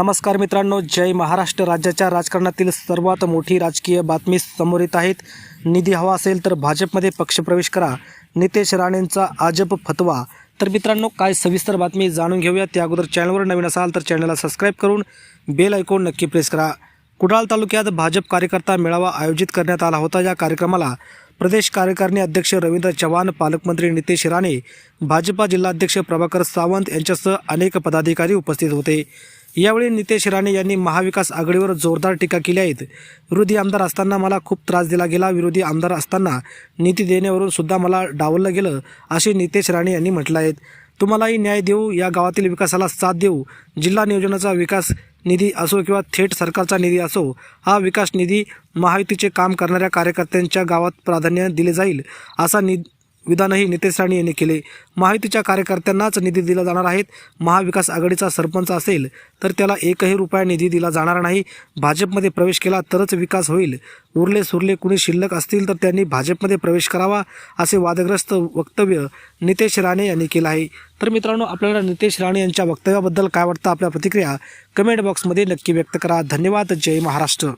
नमस्कार मित्रांनो जय महाराष्ट्र. राज्याच्या राजकारणातील सर्वात मोठी राजकीय बातमी समोर येत आहेत. निधी हवा असेल तर भाजपमध्ये पक्षप्रवेश करा. नितेश राणेंचा अजब फतवा. तर मित्रांनो काय सविस्तर बातमी जाणून घेऊया. त्या अगोदर चॅनलवर नवीन असाल तर चॅनलला सबस्क्राईब करून बेल ऐकून नक्की प्रेस करा. कुडाळ तालुक्यात भाजप कार्यकर्ता मेळावा आयोजित करण्यात आला होता. या कार्यक्रमाला प्रदेश कार्यकारिणी अध्यक्ष रवींद्र चव्हाण पालकमंत्री नितेश राणे भाजपा जिल्हाध्यक्ष प्रभाकर सावंत यांच्यासह अनेक पदाधिकारी उपस्थित होते. यावेळी नितेश राणे यांनी महाविकास आघाडीवर जोरदार टीका केली आहेत विरोधी आमदार असताना मला खूप त्रास दिला गेला. विरोधी आमदार असताना निधी देण्यावरून सुद्धा मला डावललं गेलं असे नितेश राणे यांनी म्हटलं आहे. तुम्हालाही न्याय देऊ या गावातील विकासाला साथ देऊ. जिल्हा नियोजनाचा विकास निधी असो किंवा थेट सरकारचा निधी असो हा विकास निधी महायुतीचे काम करणाऱ्या कार्यकर्त्यांच्या गावात प्राधान्य दिले जाईल असा नि विधानही नितेश राणे यांनी केले. महायुतीच्या कार्यकर्त्यांनाच निधी दिला जाणार आहेत महाविकास आघाडीचा सरपंच असेल तर त्याला एकही रुपया निधी दिला जाणार नाही. भाजपमध्ये प्रवेश केला तरच विकास होईल. उरले सुरले कुणी शिल्लक असतील तर त्यांनी भाजपमध्ये प्रवेश करावा असे वादग्रस्त वक्तव्य नितेश राणे यांनी केलं आहे. तर मित्रांनो आपल्याला नितेश राणे यांच्या वक्तव्याबद्दल काय वाटतं? आपल्या प्रतिक्रिया कमेंट बॉक्समध्ये नक्की व्यक्त करा. धन्यवाद. जय महाराष्ट्र.